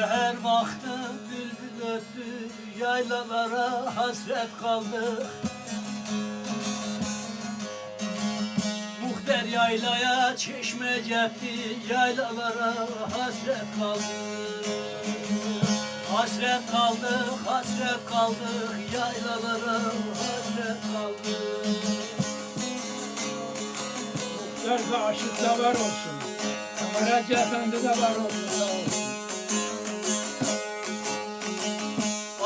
Seher vakti bülbül öttü Yaylalara hasret kaldı Muhter yaylaya çeşme cepti Yaylalara hasret kaldı Hasret kaldık, hasret kaldık Yaylalara hasret kaldık Muhtar da aşık da var olsun. Recep Efendi de var olsun.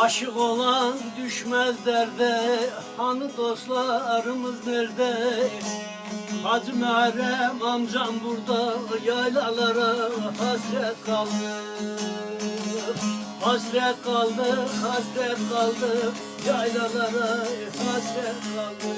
Aşık olan düşmez derde Hanı dostlarımız nerede? Hacı Muharrem amcam burada Yaylalara hasret kaldı. Hasret kaldı, hasret kaldı Yaylalara hasret kaldı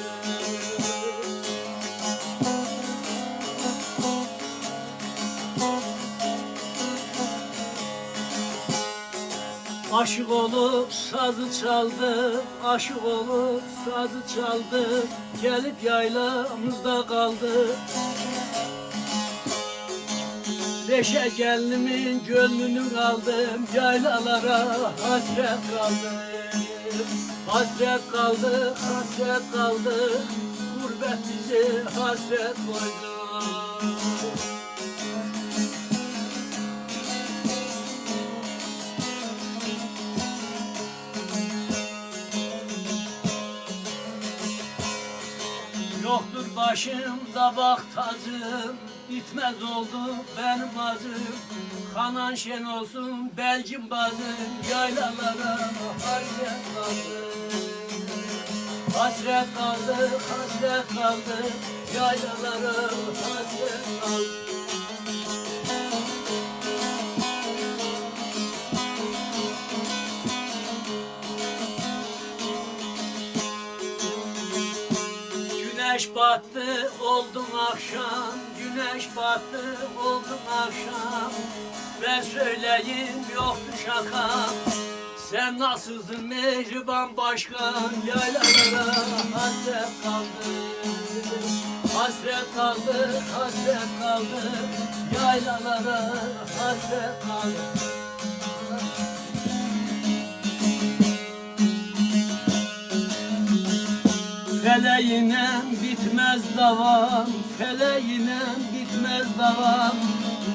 Aşık olup sazı çaldı, aşık olup sazı çaldı. Gelip yaylamızda kaldı. Beşe gelinimin gönlünü aldım Yaylalara hasret kaldım Hasret kaldı, hasret kaldı. Gurbet bizi hasret koydu başımda bak tacım Bitmez oldu benim acım Kanan şen olsun belcim bazım. Yaylalara hasret kaldı Hasret kaldı, hasret kaldı. Yaylalara hasret kaldı Güneş battı oldum akşam? Güneş battı oldum akşam? Ben söyleyeyim yoktu şaka. Sen nasılsın mehriban başkan Yaylalara hasret kaldı. Hasret kaldı, hasret kaldı. Yaylalara hasret kaldı. Feleğine bitmez davam, feleğine bitmez davam.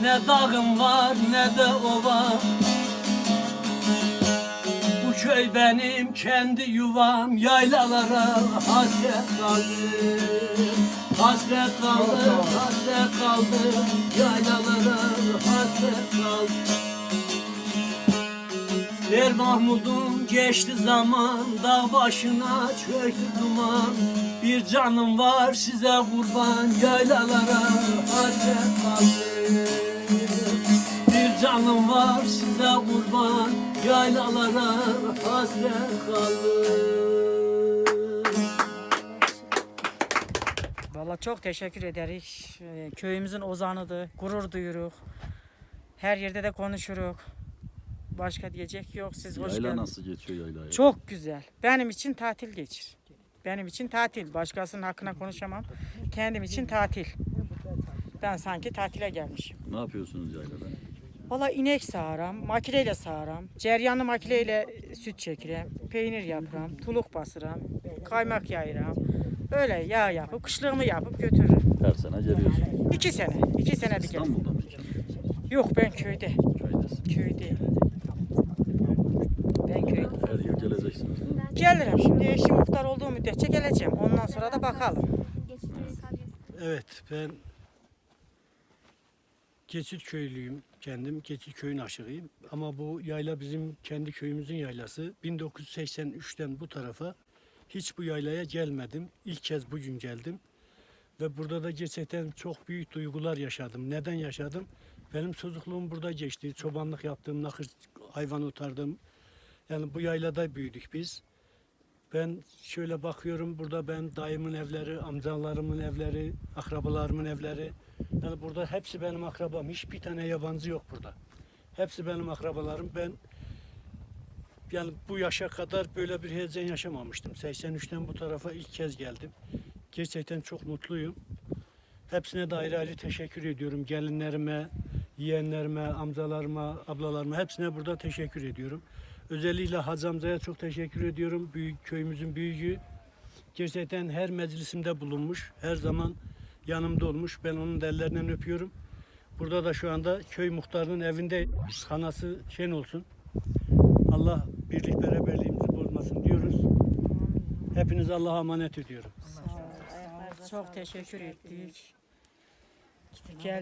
Ne dağım var ne de ovam. Bu köy benim kendi yuvam. Yaylalara hasret kaldı Hasret kaldı, hasret kaldı Yaylalara Mahmud'um geçti zaman Dağ başına çöktü duman Bir canım var size kurban Yaylalara hasret kaldı Bir canım var size kurban Yaylalara hasret kaldı Valla çok teşekkür ederiz. Ee, Köyümüzün ozanıdır. Gurur duyuruk. Her yerde de konuşuruk. Başka diyecek yok. Siz hoş Yayla geldiniz. nasıl geçiyor yaylaya? Çok güzel. Benim için tatil geçir. Benim için tatil. Başkasının hakkına konuşamam. Kendim için tatil. Ben sanki tatile gelmişim. Ne yapıyorsunuz yaylada? Valla inek sağaram, makineyle sağaram, ceryanlı makineyle süt çekirem, peynir yaparım, tuluk basıram, kaymak yayıram. Öyle yağ yapıp, kışlığımı yapıp götürürüm. Her sene geliyorsun. İki sene, iki senedir geldim. İstanbul'da mı? Yok ben köyde, Köydesin. köyde. Ben köyde. Her yıl geleceksiniz? Gelirim şimdi eşim muhtar olduğu müddetçe geleceğim. Ondan sonra da bakalım. Evet ben Geçit köylüyüm kendim. Geçit köyün aşığıyım. Ama bu yayla bizim kendi köyümüzün yaylası. 1983'ten bu tarafa hiç bu yaylaya gelmedim. İlk kez bugün geldim. Ve burada da gerçekten çok büyük duygular yaşadım. Neden yaşadım? Benim çocukluğum burada geçti. Çobanlık yaptım, nakır hayvan otardım. Yani bu yaylada büyüdük biz. Ben şöyle bakıyorum burada ben dayımın evleri, amcalarımın evleri, akrabalarımın evleri. Yani burada hepsi benim akrabam. Hiçbir tane yabancı yok burada. Hepsi benim akrabalarım. Ben yani bu yaşa kadar böyle bir heyecan yaşamamıştım. 83'ten bu tarafa ilk kez geldim. Gerçekten çok mutluyum. Hepsine de ayrı ayrı teşekkür ediyorum. Gelinlerime, yeğenlerime, amcalarıma, ablalarıma hepsine burada teşekkür ediyorum. Özellikle Hacı amcaya çok teşekkür ediyorum. Büyük köyümüzün büyüğü. Gerçekten her meclisimde bulunmuş. Her zaman yanımda olmuş. Ben onun ellerinden öpüyorum. Burada da şu anda köy muhtarının evinde kanası şen olsun. Allah birlik beraberliğimizi bozmasın diyoruz. Hepinizi Allah'a emanet ediyorum. Çok teşekkür ettik. Gel